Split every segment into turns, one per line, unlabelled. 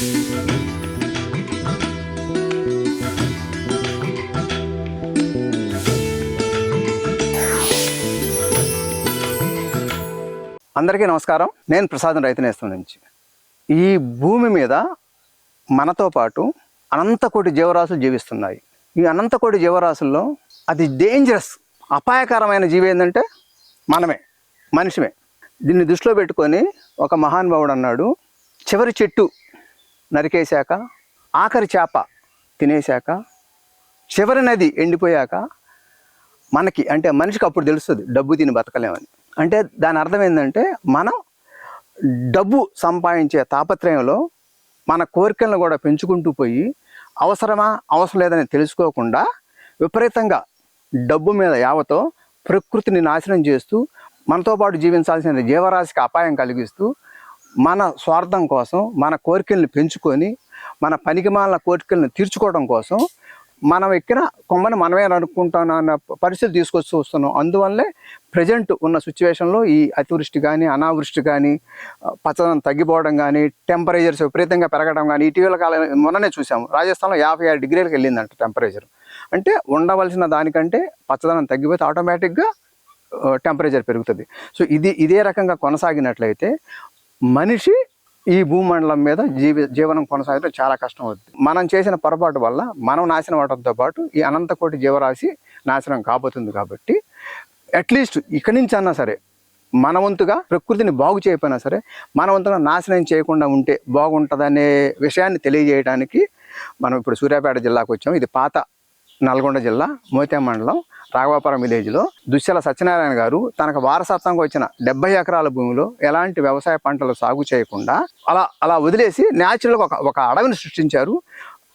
అందరికీ నమస్కారం. నేను ప్రసాదం రైతు నేస్తం నుంచి. ఈ భూమి మీద మనతో పాటు అనంతకోటి జీవరాశులు జీవిస్తున్నాయి. ఈ అనంతకోటి జీవరాశుల్లో అది డేంజరస్ అపాయకరమైన జీవి ఏంటంటే మనమే మనిషిమే. దీన్ని దృష్టిలో పెట్టుకొని ఒక మహానుభావుడు అన్నాడు చివరి చెట్టు నరికేశాక ఆఖరి చేప తినేశాక చివరి నది ఎండిపోయాక మనకి అంటే మనిషికి అప్పుడు తెలుస్తుంది డబ్బు తిని బతకలేమని. అంటే దాని అర్థం ఏంటంటే మనం డబ్బు సంపాదించే తాపత్రయంలో మన కోరికలను కూడా పెంచుకుంటూ పోయి అవసరమా అవసరం లేదని తెలుసుకోకుండా విపరీతంగా డబ్బు మీద యావతో ప్రకృతిని నాశనం చేస్తూ మనతో పాటు జీవించాల్సిన జీవరాశికి అపాయం కలిగిస్తూ మన స్వార్థం కోసం మన కోరికల్ని పెంచుకొని మన పనికిమాలిన కోరికలను తీర్చుకోవడం కోసం మనం ఎక్కిన కొమ్మని మనమే అనుకుంటాను అన్న పరిస్థితి తీసుకొచ్చి చూస్తున్నాం. అందువల్లే ప్రజెంట్ ఉన్న సిచ్యువేషన్లో ఈ అతివృష్టి కానీ అనావృష్టి కానీ పచ్చదనం తగ్గిపోవడం కానీ టెంపరేచర్స్ విపరీతంగా పెరగడం కానీ ఇటీవల కాలం మొన్ననే చూసాము. రాజస్థాన్లో యాభై ఆరు డిగ్రీలకు వెళ్ళిందంట టెంపరేచర్ అంటే ఉండవలసిన దానికంటే పచ్చదనం తగ్గిపోతే ఆటోమేటిక్గా టెంపరేచర్ పెరుగుతుంది. సో ఇది ఇదే రకంగా కొనసాగినట్లయితే మనిషి ఈ భూమండలం మీద జీవి జీవనం కొనసాగడం చాలా కష్టం అవుతుంది. మనం చేసిన పొరపాటు వల్ల మనం నాశనం అవడంతో పాటు ఈ అనంతకోటి జీవరాశి నాశనం కాబోతుంది కాబట్టి అట్లీస్ట్ ఇక్కడి నుంచి అన్నా సరే మన వంతుగా ప్రకృతిని బాగు చేయకపోయినా సరే మన వంతుగా నాశనం చేయకుండా ఉంటే బాగుంటుందనే విషయాన్ని తెలియజేయడానికి మనం ఇప్పుడు సూర్యాపేట జిల్లాకు వచ్చాం ఇది పాత నల్గొండ జిల్లా మోతే మండలం. రాఘవాపురం విలేజ్లో దుశ్శల సత్యనారాయణ గారు తనకు వారసత్వంగా వచ్చిన డెబ్బై ఎకరాల భూమిలో ఎలాంటి వ్యవసాయ పంటలు సాగు చేయకుండా అలా అలా వదిలేసి న్యాచురల్గా ఒక ఒక అడవిని సృష్టించారు.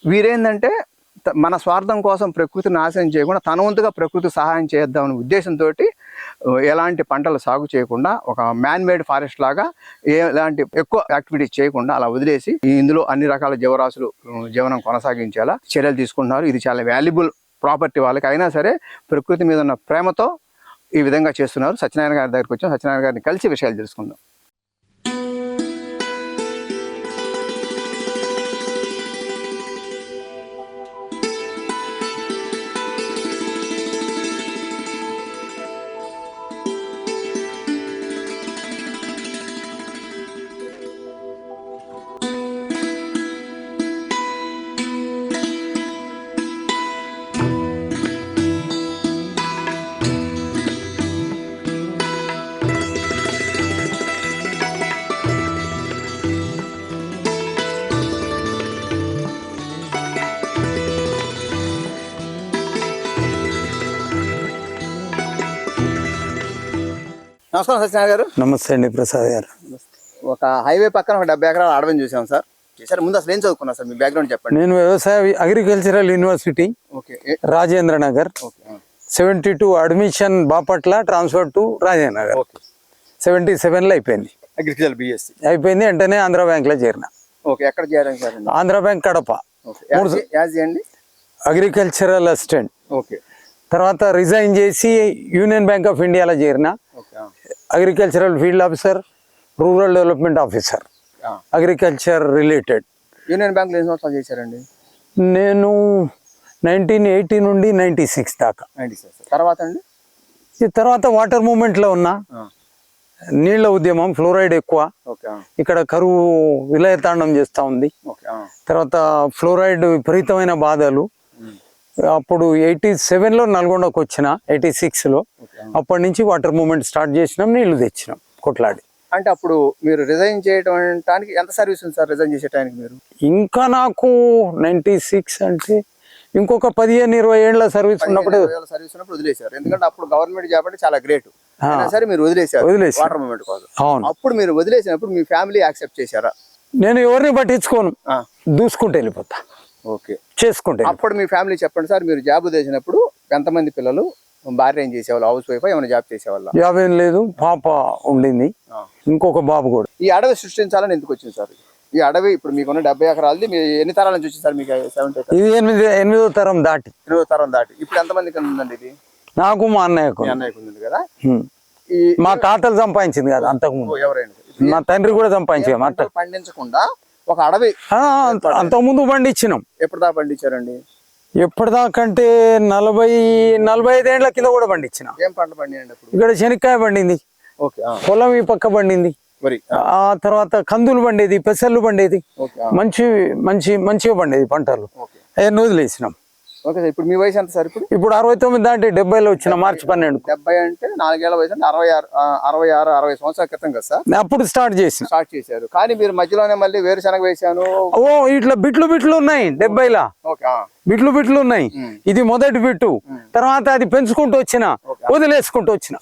వీరేందంటే త- మన స్వార్థం కోసం ప్రకృతి నాశనం చేయకుండా తన వంతుగా ప్రకృతి సహాయం చేద్దామనే ఉద్దేశంతో ఎలాంటి పంటలు సాగు చేయకుండా ఒక మ్యాన్ మేడ్ ఫారెస్ట్ లాగా ఏ ఎలాంటి ఎక్కువ యాక్టివిటీస్ చేయకుండా అలా వదిలేసి ఇందులో అన్ని రకాల జీవరాశులు జీవనం కొనసాగించేలా చర్యలు తీసుకుంటున్నారు. ఇది చాలా వాల్యుబుల్ ప్రాపర్టీ వాళ్ళకి అయినా సరే ప్రకృతి మీద ఉన్న ప్రేమతో ఈ విధంగా చేస్తున్నారు. సత్యనారాయణ గారి దగ్గరికి వచ్చాం. సత్యనారాయణ గారిని కలిసి విషయాలు తెలుసుకుందాం. నమస్కారం సత్యనారాయణ గారు.
నమస్తే అండి ప్రసాద్ గారు.
ఒక హైవే పక్కన ఒక డెబ్బై ఎకరాల అడవిని చూసాం సార్. సార్ ముందు అసలు ఏం చదువుకున్నారు సార్? మీ బ్యాక్గ్రౌండ్ చెప్పండి.
నేను వ్యవసాయ agricultural university
okay.
Rajendra Nagar. Seventy two admission Bapatla transfer to Rajendra Nagar.
Okay.
Seventy సెవెన్లో అయిపోయింది.
అగ్రికల్చర్ బిఎస్సి
అయిపోయింది వెంటనే ఆంధ్ర బ్యాంక్లో చేరిన.
ఓకే ఎక్కడ చేయడానికి సార్? అండి
Andhra bank Kadapa. Agricultural assistant
okay.
తర్వాత రిజైన్ చేసి యూనియన్ బ్యాంక్ ఆఫ్ ఇండియాలో చేరిన. Agricultural field officer rural development officer. Agriculture related.
Union బ్యాంక్లో ఎన్ని సంవత్సరాలు చేశారండి?
నేను నైన్టీన్ ఎయిటీ నుండి నైంటీ సిక్స్ దాకా.
నైన్టీ తర్వాత అండి?
ఈ తర్వాత వాటర్ మూమెంట్లో ఉన్నా. నీళ్ళ ఉద్యమం ఫ్లోరైడ్ ఎక్కువ. ఇక్కడ కరువు విలయతాండం చేస్తూ ఉంది. తర్వాత ఫ్లోరైడ్ విపరీతమైన బాధలు. అప్పుడు ఎయిటీ సెవెన్లో నల్గొండకు వచ్చిన ఎయిటీ సిక్స్లో అప్పటి నుంచి వాటర్ మూమెంట్ స్టార్ట్ చేసినాం నీళ్ళు తెచ్చినాం కొట్లాడి.
అంటే అప్పుడు మీరు రిజైన్ చేయడానికి ఎంత సర్వీస్ ఉంది సార్ రిజైన్ చేసే టైంకి మీరు?
ఇంకా నాకు నైంటీ సిక్స్ అంటే ఇంకొక పదిహేను ఇరవై ఏళ్ళ సర్వీస్ ఉన్నప్పుడు
సర్వీస్ ఉన్నప్పుడు వదిలేశారు. ఎందుకంటే అప్పుడు గవర్నమెంట్ జాబ్ అంటే చాలా గ్రేట్. సరే మీరు వదిలేశారు
వదిలేశాను.
వాటర్ మూమెంట్ కోసం.
అవును.
అప్పుడు మీరు వదిలేసినప్పుడు మీ ఫ్యామిలీ యాక్సెప్ట్ చేశారా?
నేను ఎవరిని పట్టించుకోను. దూసుకుంటూ వెళ్ళిపోతా.
ఓకే.
చేసుకుంటే
అప్పుడు మీ ఫ్యామిలీ చెప్పండి సార్ మీరు జాబ్ చేసినప్పుడు ఎంతమంది పిల్లలు భార్య ఏం చేసేవాళ్ళు హౌస్ వైఫ్ ఏమైనా జాబ్ చేసేవాళ్ళ?
జాబ్ ఏం లేదు పాప ఉండింది. ఇంకొక బాబు కూడా.
ఈ అడవి సృష్టించాలని ఎందుకు వచ్చింది సార్? ఈ అడవి ఇప్పుడు మీకున్న డెబ్బై ఎకరాలది మీ ఎన్ని తరాల నుంచి వచ్చింది సార్ మీకు సెవెంటీ
ఇది ఎనిమిది ఎనిమిదో తరం దాటి.
ఎనిమిదో తరం దాటి. ఇప్పుడు ఎంతమందికి ఉందండి ఇది?
నాకు మా అన్నయ్యకు
అన్నయ్యకు ఉంది కదా?
మా తాతలు సంపాదించింది కదా అంతకుముందు
ఎవరైనా?
మా తండ్రి కూడా సంపాదించాం అట్ట
పంటలు పండించకుండా ఒక అడవి
అంతకుముందు పండించినాం.
ఎప్పుడు దాకా పండించారండి?
ఎప్పటిదాకంటే నలభై నలభై ఐదేళ్ళ కింద కూడా పండించిన.
ఏం పంట అప్పుడు?
ఇక్కడ శనక్కాయ పండింది. పొలం ఈ పక్క పండింది.
ఆ,
తర్వాత కందులు పండేది పెసర్లు పండేది. మంచి మంచి మంచిగా పండేది పంటలు. అవన్నీ వదిలేసినాం.
ఓకే సార్ ఇప్పుడు మీ వయసు ఎంత సార్ ఇప్పుడు?
ఇప్పుడు అరవై తొమ్మిది దాటి డెబ్బైలో వచ్చిన మార్చి పన్నెండు.
డెబ్బై అంటే నాలుగేళ్ళ వయసు అంటే అరవై ఆరు అరవై ఆరు అరవై సంవత్సరాల క్రితం కదా సార్?
అప్పుడు స్టార్ట్ చేసిన.
స్టార్ట్ చేశారు. కానీ మీరు మధ్యలోనే మళ్ళీ వేరుశనగ వేశాను.
ఓ ఇట్లా బిట్లు బిట్లు ఉన్నాయి డెబ్బైలా.
ఓకే ఆ,
బిట్లు బిట్లు ఉన్నాయి. ఇది మొదటి బిట్టు. తర్వాత అది పెంచుకుంటూ వచ్చిన. వదిలేసుకుంటూ వచ్చిన.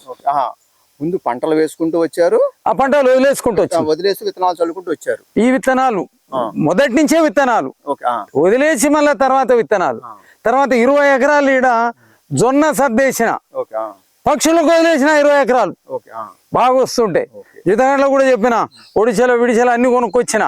ముందు పంటలు వేసుకుంటూ వచ్చారు.
ఆ పంటలు వదిలేసుకుంటూ
ఆ,
వచ్చిన.
వదిలేసి విత్తనాలు చల్లుకుంటూ వచ్చారు.
ఈ విత్తనాలు. మొదటి నుంచే విత్తనాలు. వదిలేసి మళ్ళా తర్వాత విత్తనాలు. తర్వాత ఇరవై ఎకరాలు ఈడ జొన్న సర్దేసిన. పక్షులకు వదిలేసిన ఇరవై ఎకరాలు. బాగా వస్తుంటాయి జీతగాంట్లో కూడా చెప్పిన ఒడిశలో విడిశలో అన్ని కొనుక్కొచ్చిన.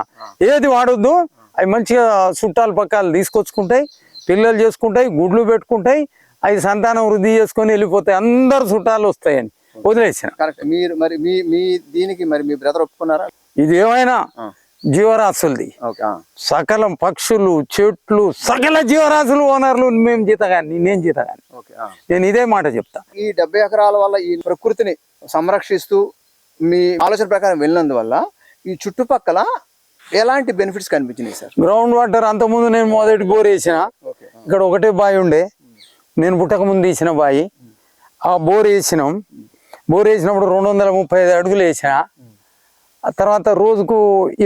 ఏది వాడొద్దు. అవి మంచిగా చుట్టాలు పక్కాలు తీసుకొచ్చుకుంటాయి పిల్లలు చేసుకుంటాయి గుడ్లు పెట్టుకుంటాయి అవి సంతానం వృద్ధి చేసుకొని వెళ్ళిపోతాయి. అందరు చుట్టాలు వస్తాయని వదిలేసిన.
కరెక్ట్. మీరు మరి మీ దీనికి మరి మీ బ్రదర్ ఒప్పుకున్నారా?
ఇది ఏమైనా జీవరాశులది. సకలం పక్షులు చెట్లు సకల జీవరాశులు ఓనర్లు మేము జీతగాని నేను జీతగాని. నేను ఇదే మాట చెప్తా.
ఈ డెబ్బై ఎకరాల వల్ల ఈ ప్రకృతిని సంరక్షిస్తూ మీ ఆలోచన ప్రకారం వెళ్ళినందువల్ల ఈ చుట్టుపక్కల ఎలాంటి బెనిఫిట్స్ కనిపించినాయి సార్?
గ్రౌండ్ వాటర్ అంతకుముందు నేను మొదటి బోర్ వేసిన. ఇక్కడ ఒకటే బావి ఉండే. నేను పుట్టక ముందు తీసిన బావి ఆ బోర్ వేసినాం. బోర్ వేసినప్పుడు రెండు వందల ముప్పై ఐదు అడుగులు వేసిన. తర్వాత రోజుకు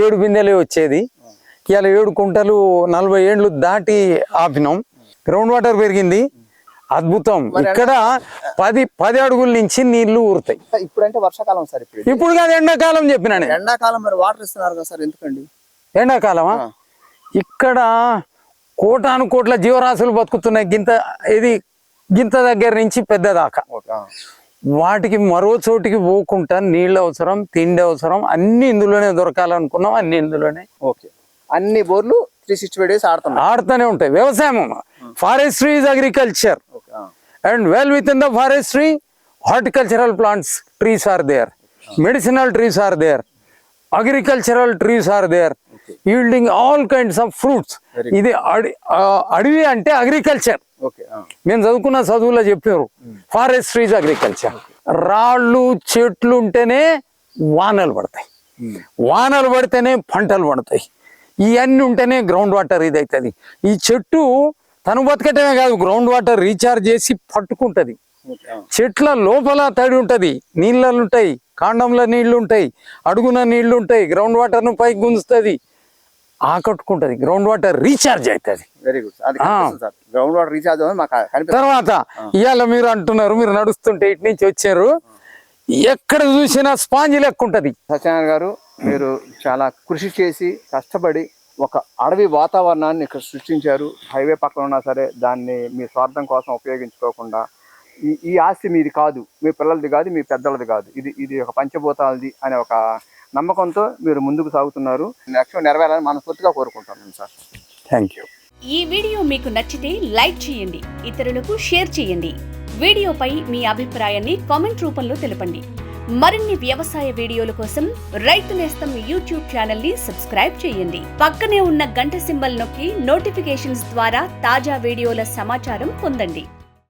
ఏడు బిందెలే వచ్చేది. ఇవాళ ఏడు కుంటలు నలభై ఏండ్లు దాటి ఆపినాం. గ్రౌండ్ వాటర్ పెరిగింది. అద్భుతం. ఇక్కడ పది పది అడుగుల నుంచి నీళ్ళు ఊరుతాయి.
ఇప్పుడంటే వర్షాకాలం సార్ ఇప్పుడు.
కాదు ఎండాకాలం చెప్పిన
ఎండాకాలం మరి వాటర్ ఇస్తున్నారు కదా సార్ ఎందుకండి?
ఎండాకాలమా. ఇక్కడ కోటాను కోట్ల జీవరాశులు బతుకుతున్నాయి. గింత ఇది గింత దగ్గర నుంచి పెద్ద దాకా వాటికి మరో చోటికి పోకుండా నీళ్ళు అవసరం తిండి అవసరం అన్ని ఇందులోనే దొరకాలనుకున్నాం అన్ని ఇందులోనే
ఓకే. అన్ని బోర్లు త్రీ సిక్స్టీ ఫైవ్ డేస్ ఆడుతున్నాయి
ఆడుతూనే ఉంటాయి. వ్యవసాయం forestry is agriculture and well with in the forestry horticultural plants trees are there medicinal trees are there agricultural trees are there yielding all kinds of fruits ఇది అడవి అంటే agriculture మేము చదువుకున్న చదువులో చెప్పారు. ఫారెస్ట్రీస్ అగ్రికల్చర్ రాళ్ళు చెట్లు ఉంటేనే వానలు పడతాయి. వానలు పడితేనే పంటలు పడతాయి. ఇవన్నీ ఉంటేనే గ్రౌండ్ వాటర్ ఇది అవుతుంది ఈ చెట్టు తను బతకటమే కాదు గ్రౌండ్ వాటర్ రీఛార్జ్ చేసి పట్టుకుంటది. చెట్ల లోపల తడి ఉంటది. నీళ్ళు ఉంటాయి. కాండంలో నీళ్ళు ఉంటాయి. అడుగున నీళ్ళు ఉంటాయి. గ్రౌండ్ వాటర్ను పైకి గుంజుతుంది. ఆకట్టుకుంటది. గ్రౌండ్ వాటర్ రీఛార్జ్ అవుతుంది
very good ground water recharge
తర్వాత ఇవాళ మీరు అంటున్నారు మీరు నడుస్తుంటే ఇటు నుంచి వచ్చారు. ఎక్కడ చూసినా స్పాంజ్ లెక్క ఉంటది.
సత్యనారాయణ గారు మీరు చాలా కృషి చేసి కష్టపడి ఒక అడవి వాతావరణాన్ని ఇక్కడ సృష్టించారు. హైవే పక్కన ఉన్నా సరే దాన్ని మీ స్వార్థం కోసం ఉపయోగించుకోకుండా ఈ ఈ ఆస్తి మీది కాదు మీ పిల్లలది కాదు మీ పెద్దలది కాదు. ఇది ఇది ఒక పంచభూతాలది అనే ఒక నమ్మకంతో మీరు ముందుకు సాగుతున్నారు. లక్ష్యం నెరవేరాలని మనస్ఫూర్తిగా కోరుకుంటున్నాను సార్.
థ్యాంక్ యూ
ఈ వీడియో మీకు నచ్చితే లైక్ చేయండి ఇతరులకు షేర్ చేయండి. వీడియోపై మీ అభిప్రాయాన్ని కామెంట్ రూపంలో తెలపండి. మరిన్ని వ్యవసాయ వీడియోల కోసం రైతు నేస్తం యూట్యూబ్ ఛానల్ని సబ్స్క్రైబ్ చేయండి. పక్కనే ఉన్న గంట సింబల్ నొక్కి నోటిఫికేషన్స్ ద్వారా తాజా వీడియోల సమాచారం పొందండి.